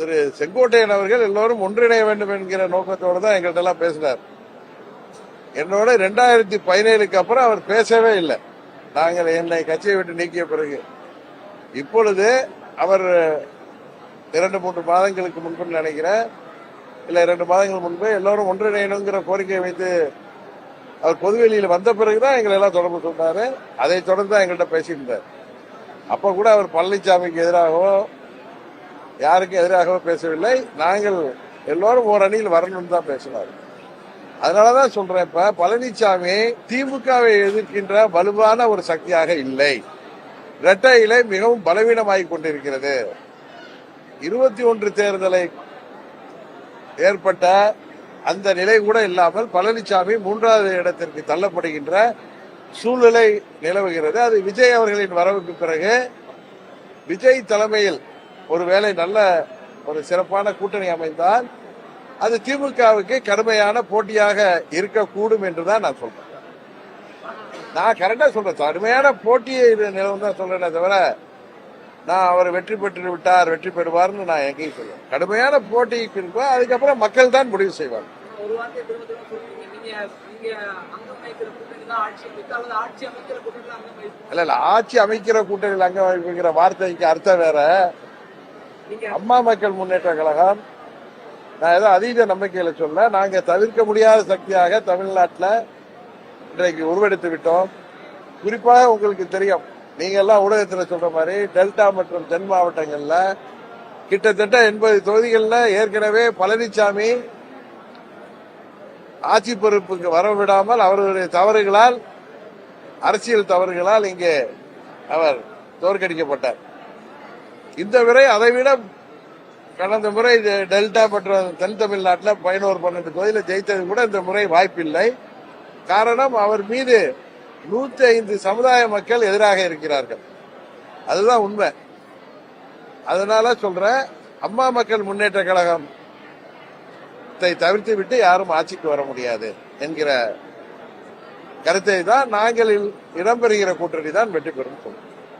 திரு செங்கோட்டையன் அவர்கள் எல்லோரும் ஒன்றிணைய வேண்டும் என்கிற நோக்கத்தோடு தான் எங்கள்கிட்ட எல்லாம் பேசினார். என்னோட ரெண்டாயிரத்தி பதினேழுக்கு அப்புறம் அவர் பேசவே இல்லை. நாங்கள் என்னை கட்சியை விட்டு நீக்கிய பிறகு. இப்பொழுது அவர் இரண்டு மூன்று மாதங்களுக்கு முன்பு நினைக்கிறேன். இல்லை இரண்டு மாதங்கள் முன்பு எல்லோரும் ஒன்றிணையணுங்கிற கோரிக்கையை வைத்து அவர் பொதுவெளியில் வந்த பிறகுதான் எங்களை எல்லாம் தொடர்பு சொன்னாரு அதை தொடர்ந்து தான் எங்கள்கிட்ட பேசியிருந்தார். அப்ப கூட அவர் பழனிசாமிக்கு எதிராகவோ யாருக்கும் எதிராகவோ பேசவில்லை. நாங்கள் எல்லோரும் ஓரணியில் வரணும்னு தான் பேசினார் அதனாலதான் சொல்றேன் இப்ப பழனிசாமி திமுகவை எதிர்க்கின்ற வலுவான ஒரு சக்தியாக இல்லை. இரட்டை இலை மிகவும் பலவீனமாகிக் கொண்டிருக்கிறது. இருபத்தி ஒன்று தேர்தலை ஏற்பட்ட அந்த நிலை கூட இல்லாமல் பழனிசாமி மூன்றாவது இடத்திற்கு தள்ளப்படுகின்ற சூழ்நிலை நிலவுகிறது. அது விஜய் அவர்களின் வரவுக்கு பிறகு விஜய் தலைமையில் ஒருவேளை நல்ல ஒரு சிறப்பான கூட்டணி அமைந்தால் அது திமுகவுக்கு கடுமையான போட்டியாக இருக்கக்கூடும் என்றுதான் நான் சொல்றேன். நான் கரெக்டா சொல்றேன். கடுமையான போட்டியை நிலவும் தான் சொல்றேனே தவிர நான் அவர் வெற்றி பெற்று விட்டார் வெற்றி பெறுவார்னு நான் எங்கேயும் சொல்லுவேன் கடுமையான போட்டிக்கு இருக்கும் அதுக்கப்புறம் மக்கள் தான் முடிவு வகிக்கும் இல்ல இல்ல ஆட்சி அமைக்கிற கூட்டணியில் அங்க வைக்கிற வார்த்தைக்கு அர்த்தம் வேற. அம்மா மக்கள் முன்னேற்ற கழகம் நான் ஏதோ அதீத நம்பிக்கையில சொல்ல நாங்க தவிர்க்க முடியாத சக்தியாக தமிழ்நாட்டில் இன்றைக்கு உருவெடுத்து விட்டோம். குறிப்பாக உங்களுக்கு தெரியும் நீங்க எல்லாம் ஊடகத்தில் சொல்ற மாதிரி டெல்டா மற்றும் தென் மாவட்டங்கள்ல கிட்டத்தட்ட எண்பது தொகுதிகளில் ஏற்கனவே பழனிசாமி ஆட்சி பொறுப்புக்கு வரவிடாமல் அவர்களுடைய தவறுகளால் அரசியல் தவறுகளால் இங்கே அவர் தோற்கடிக்கப்பட்டார். இந்த முறை அதைவிட கடந்த முறை இது டெல்டா மற்றும் தென் தமிழ்நாட்டில் பதினோரு பன்னெண்டு தொகுதியில் ஜெயித்தது கூட இந்த முறை வாய்ப்பில்லை. காரணம் அவர் மீது நூத்தி ஐந்து சமுதாய மக்கள் எதிராக இருக்கிறார்கள். அதுதான் உண்மை. அதனால சொல்றேன் அம்மா மக்கள் முன்னேற்ற கழகம் தவிர்த்து விட்டு யாரும் ஆட்சிக்கு வர முடியாது என்கிற கருத்தை தான் நாங்கள் இடம்பெறுகிற கூட்டணி தான் வெற்றி பெறும் சொல்றோம்